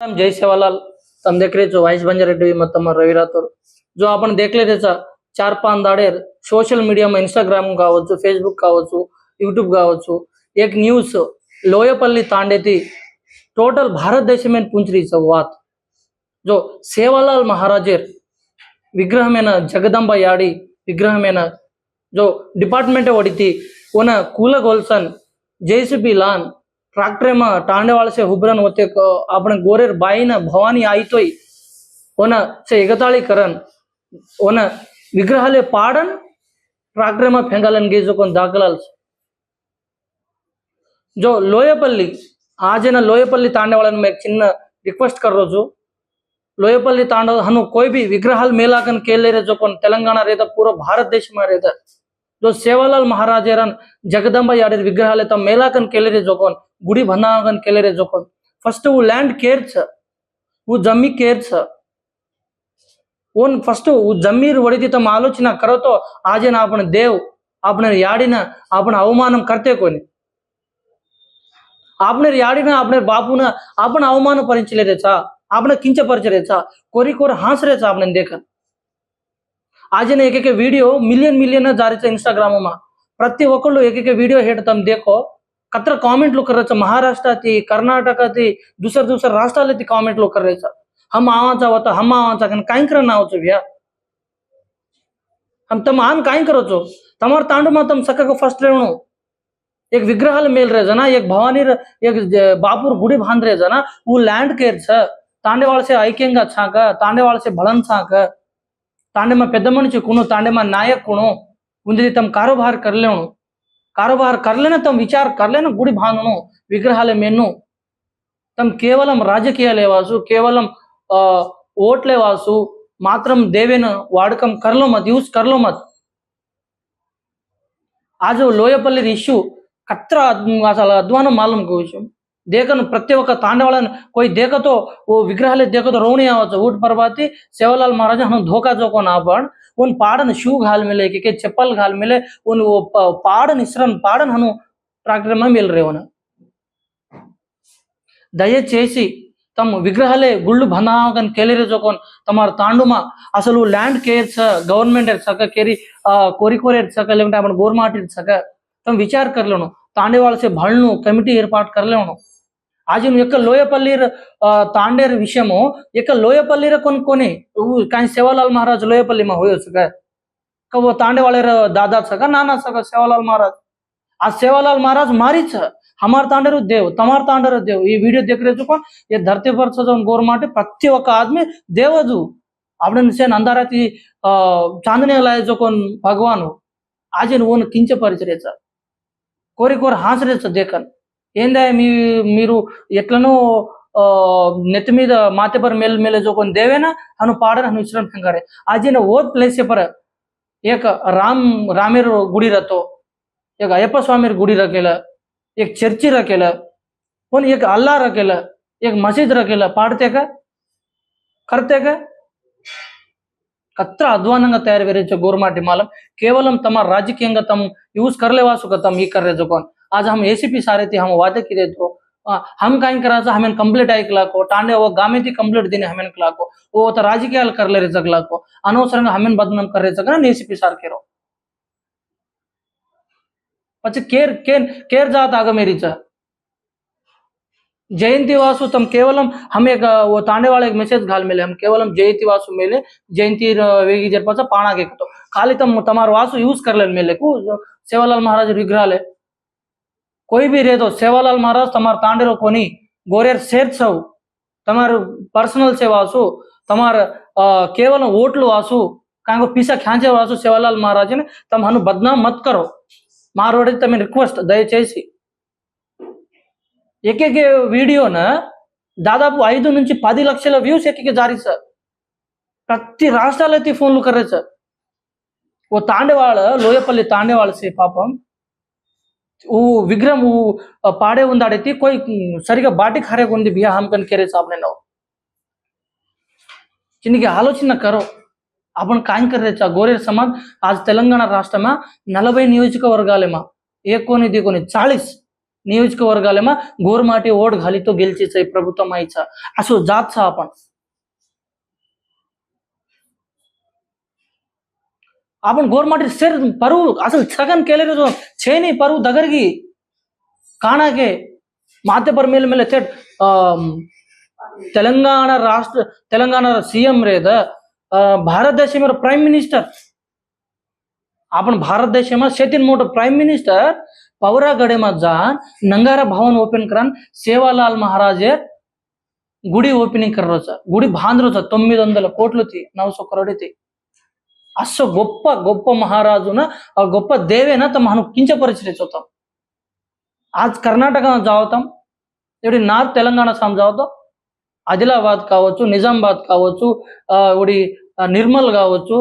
नाम जय सेवालाल तमदेकरेच व्हाईस बंजारेड्डी मत्तम रवी राठोड जो आपण देखले त्याचा चार पाच दाडेर సోషల్ మీడియాలో ఇన్స్టాగ్రామ్ కావచ్చు ఫేస్బుక్ కావచ్చు యూట్యూబ్ కావచ్చు. ఏక్ న్యూస్ లోయపల్లి తాండేతి. టోటల్ భారతదేశమైన పుంచరీ సవ్వాత్ జో సేవాలాల్ మహారాజర్. విగ్రహమైన జగదంబ యాడి విగ్రహమైన జో డిపార్ట్మెంట్ ఒడితి ఉన్న కూల గోల్సన్ జేసిబి లాన్ ટ્રાક્ટરમાં ટાંડેવાળશે હુબરન વતે આપણે ગોરેર બાઈના ભવાની આઈતોય ઓન સે એગતાળી કરન ઓન વિગ્રહલે પાડન ટ્રાક્ટરમાં ફેંગાલન ગેજો કોન દાખલાલ છે જો લોયપલ્લી આજેના લોયપલ્લી તાંડેવાળાને મેં એક ચિન્ન రిక్వెస్ట్ కర్రోజు లోయపల్లి తాండ హను కోయి భీ విగ్రహాలు మేలాకన్ కేలేరే జోకొన్ తెలంగాణ రేత పూర్వ భారతదేశం రేత जो सेवालाल महाराजेरन जगदम्बा यार विग्रह तो मेला कन के रे जोकोन, गुड़ी भंडारकन के लिए जोकोन फ़र्स्ट वो लैंड केयर वो जमी केयर ओन फ़र्स्ट वो जमीर वड़ी तम आलोचना करो तो आज ना अपने देव अपने याड़ी ना अपने अवमान करते को अपने याड़ी ना अपने बापू ना अपन अवमान परिचले रे रेचा अपने किंच परिचले रेचा कोरी कोर हंस रेचा आपने देखा। આજના એક एक एक మిలియన్ మిలియన్ देखो। कत्र कमेंट लोग कर रहे महाराष्ट्र थी, कर्नाटक थी కామెంట్లు కర్రచ్చ राष्ट्र కర్ణాటకతి थी దుసర लोग कर रहे हम आवाचा होता हम आवाचा कन कहीं करना भैया? हम तम आन कहीं करो चो तमार तांडो मा तम सक को फ़र्स्ट रेवणो एक विग्रह मेल रहे जना एक भवानी एक बापुर गुड़ी बाँध रहे जना वो लैंड केर छ। तांडेवाल से आइकेंगा छाका तांडेवाल से भलन छाका तांडे में పెద్ద మనిషి కును तांडे में नायक कुणो उनदी तम कारोबार कर लेणो कारोबार कर लेना तम विचार कर लेना गुड़ी भांगणो विग्रहालय मेनु तम కేవలం రాజకీయ లేవాసు కేవలం ఆ, ఓట్ లేవాసు మాత్రం దేవేన వాడకం करलो मत यूज करलो मत आज లోయపల్లి ఇష్యూ కత్ర అసలు అధ్వానం మాలం విషయం దేకను ప్రతి ఒక్క తాండవాలను કોઈ દેખ તો વો વિગ્રહાલે દેખો તો રોણી આવત ઊટ પરવાતી સેવાલાલ મહારાજ હમ ધોકા જોકો ના પણ ઉન પાડન શૂ ઘાલ મિલે કે કે ચપ્પલ ઘાલ મિલે ઉન વો પાડન ઇશ્રમ પાడન હનું ట్రాక్టర్లో వెళ్ళరేవును దయచేసి తమ విగ్రహాలే గుళ్ళు బంధాగన్ కేలేరే జోకోన్. తమారు తాండుమ అసలు ల్యాండ్ కేర్ గవర్నమెంట్ సక కేరి కోరికోరే సక లేకుంటే గోర్మాటి సక తమ విచార్ కర్లేను. తాండేవాళ్ళ సే భళ్ళను కమిటీ ఏర్పాటు కర్లేను. आज इन लोयपल्लीर तांडेर विषय मो एक लोयपल्लीर कौन कोने कहीं सेवालाल महाराज लोयपल्ली में हो सका का वो तांडे वाले दादा सका नाना सका सेवालाल महाराज आज सेवालाल महाराज मारी छ हमार तांडेर देव तमार तांडेर देव ये वीडियो देख रहे चुका ये धरती पर सजन गोर माटे प्रति ओक आदमी देवजू આપણે છે અંધારાથી ચાંદને લાય જો કોણ ભગવાનો આજે ઓન કિંચ પરિચરે છે કોરી કોર હાંસરે છે દેખન ఏందా మీ మీరు ఎట్లనో ನೆತ್ತ ಮೀದ ಮಾತೆ ಪರ ಮೇಲೆ ಮೇಲೆ ಜೋಕೊಂಡ್ ದೇವೇನ ಅವನು ಪಾಡನ ಅವನು ವಿಶ್ರಾಂತಿ ಹಂಗಾರೆ ಆಜಿನ ಓದ್ ಪ್ಲೇಸ್ ಪರ ಏಕ ರಾಮ್ ರಾಮೇರ್ ಗುಡಿ ರತೋ ಈಗ ಅಯ್ಯಪ್ಪ ಸ್ವಾಮಿರ್ ಗುಡಿ ರಕೇಲ ಏಕ್ ಚರ್ಚಿ ರಕೇಲ ಒಂದು ಏಕ ಅಲ್ಲಾ ರಕೇಲ ಏಕ್ ಮಸೀದ್ ರಕೇಲ ಪಾಡ್ತೇಕ కర్తేక కత్ర అధ్వానంగా తయారు వేరేచే గోరుమాటి మాలం కేవలం తమ రాజకీయంగా తమ యూజ్ కర్లేవాసు తమ ఈ కర్రే జోకోన్ आज हम एसीपी सारे थे हम वादे किए तो आ, हम काय करायचं हमें कंप्लीट ऐकला को टांडे व गामे ती कंप्लीट देणे हमें कला को वो तर राजकीय कर ले रे जगला को అనవసరంగా हमें बदनाम कर रे जगना एसीपी सारखे रो પછી केर केर केर जात आग मेरीचा जयंती वासु तम केवलम हम एक अ, वो तांडे वाला एक मैसेज घाल मेले हम केवलम जयंती वासु मेले जयंती र- वेगी जरपाचा पाणा घेतो खाली तम तमार वासु यूज कर ले मेले को जो सेवालाल महाराज विग्रहालय कोई भी रहे तो सेवालाल महाराज તમાર તાંડેરો કોની ગોરેર શેઠ સૌ તમારું પર્સનલ સેવા હશો તમાર કેવલ ઓટલું હશો કારણ કે પીસા ખ્યાંચે વાસો સેવાલાલ મહારાજને તમારું બદનામ મત કરો મારોડે તમે રિક્વેસ્ટ దయచేసి ఏకేకే వీడియోన దాదాపు ఐదు నుంచి పది లక్షల వ్యూస్ ఎక్కి జారీ సార్ ప్రతి రాష్ట్రాలైతే ఫోన్లు కర్రే సార్ ఓ తాండేవాళ్ళ లోయపల్లి తాండేవాళ్ళ పాపం वो विक्रम वो अ, पाड़े उंदाड़े कोई सरिगा बाटी खारे ఉంది బియా हम कन केरे साहब ने नो చిన్నకి ఆలోచన కరో आपण काय करायचा गोरे समाज आज तेलंगणा राष्ट्रमा నలభై నియోజకవర్గాలేమా ఏ కోని ది कोणी चाळीस नियोजकवर्गालेमा गोरमाटी ओढ घाली तो गेलचीच आहे प्रभुत्व माईचा असो जातचा आपण అప్పుడు गोरमाटी సెర్ పరువు అసలు సగన్ కేలరీ जो పరువు దగ్గరికి కానాకే కాణాకే మాతేపర్ మేల మేలు తెలంగాణ రాష్ట్ర తెలంగాణ సీఎం రేద భారతదేశం ప్రైమ్ మినిస్టర్ అప్పుడు భారతదేశం సెతిన్ మూట ప్రైమ్ మినిస్టర్ పౌరా గడేమా जा నంగార భవన్ ఓపెన్ కరాన్ సేవాలాల్ మహారాజే గుడి ఓపెనింగ్ కర్రోజా గుడి బాంధ్రోజా తొమ్మిది వందల కోట్లుతి నవసో కరోడితి ಅಷ್ಟು గొప్ప గొప్ప మహారాజున ఆ గొప్ప దేవేన తమ ಹನು కించపరిచిన చూద్దాం. ఆ కర్ణాటక చదువుతాం ఇప్పుడు నార్త్ తెలంగాణ సాం చదువుతాం ఆదిలాబాద్ కావచ్చు నిజామాబాద్ కావచ్చు ఉడి నిర్మల్ కావచ్చు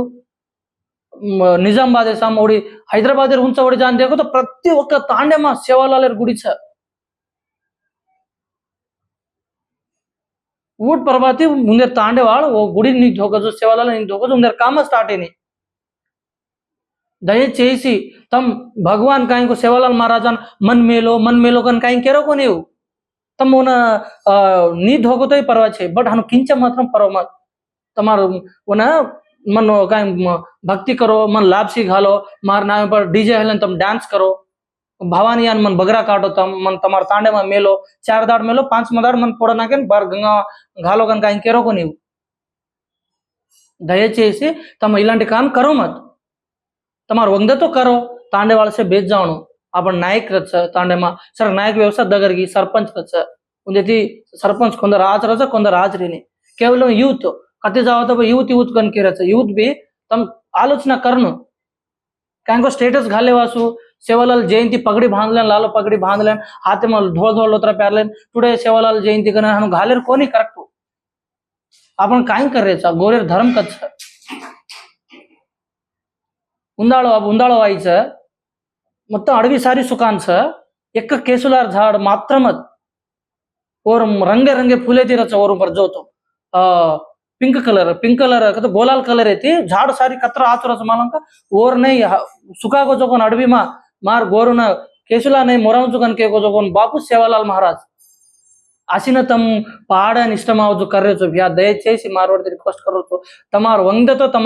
నిజామాబాద్ సాం ఉడి హైదరాబాద్ ఉంచబడి జాన్ దేకపోతే ప్రతి ఒక్క తాండేమా గుడి సార్ ఊట్ పర్వాతి ముందర వాళ్ళు ఓ గుడి నీకు దోకచ్చు శివాలయాలు నీకు దోకచ్చు ముందర కామ స్టార్ట్ అయినాయి. दयचे तम भगवान कहीं దయచేసి తమ్ భగవాన్ मन मेलो మహారాజన్ మన్ మేలో మన్ మేలో కన్ కాయి కెరవకు నీవు తమ్మున నీ ధోగుతో పర్వా చేయి బట్ హను కించ మాత్రం పర్వ తమారు ఉన मन कहीं भक्ति करो, मन लाभ सी घालो, मार नाम पर डीजे हेलन तम डांस करो। भवानी यान मन बगरा काटो तम, मन तमार तांडे में मेलो, चार दार मेलो, पाँच मदार मन पोड़ ना के बार गंगा घालो गन कहीं केरो को नहीं दयचे तम इलांट काम करो मत? તમારો વંદે તો કરો તાંડેવાળ છે બેજાણું આપણ નાયક રચ તાંડેમાં સર નાયક వ్యవస్థ దగ్గరికి સરપંચ રચ ఉందేది సర్పంచ్ కొందరు రాజు రచ కొందరు రాజుని కేవలం యూత్ కత్తి జావతో యూత్ యూత్ కనుక రచ యూత్ బి తమ ఆలోచన కరణు કાંકો સ્ટેટસ ઘાલેવા છું સેવાલાલ જયંતિ પગડી બાંધલે લાલો પગડી બાંધલે હાથમાં ધોળ ધોળ લોતરા પહેરલે ટુડે સેવાલાલ જયંતિ કરે ઘાલેર કોની કરતું આપણ કાંઈ કરે છે ગોરેર ધર્મ કચ્છ उंदाळ उंदाळ व्हायचं మొత్తం అడవి సారి సుఖాన్ సార్. ఎక్క కేసులార్ ఝాడ్ మాత్రమద్. ఓర్ రంగే రంగే ఫులే తీరచ్చ ఓర్ బర్జోతో పింక్ కలర్ పింక్ కలర్ కదా గోలాల్ కలర్ అయితే ఝాడ్ సారి కత్ర ఆచురచ మాలంక ఓర్నే సుఖాగో జోకొన్ అడవి మా మార్ గోరున కేసులానే మొరం జోకొన్ కేకో జోకొన్ బాపు సేవాలాల్ మహారాజ్. అసినతం పాడని ఇష్టమావచ్చు కర్రచు దయచేసి మారోడితే రిక్వెస్ట్ కరవచ్చు తమారు వంగతో తమ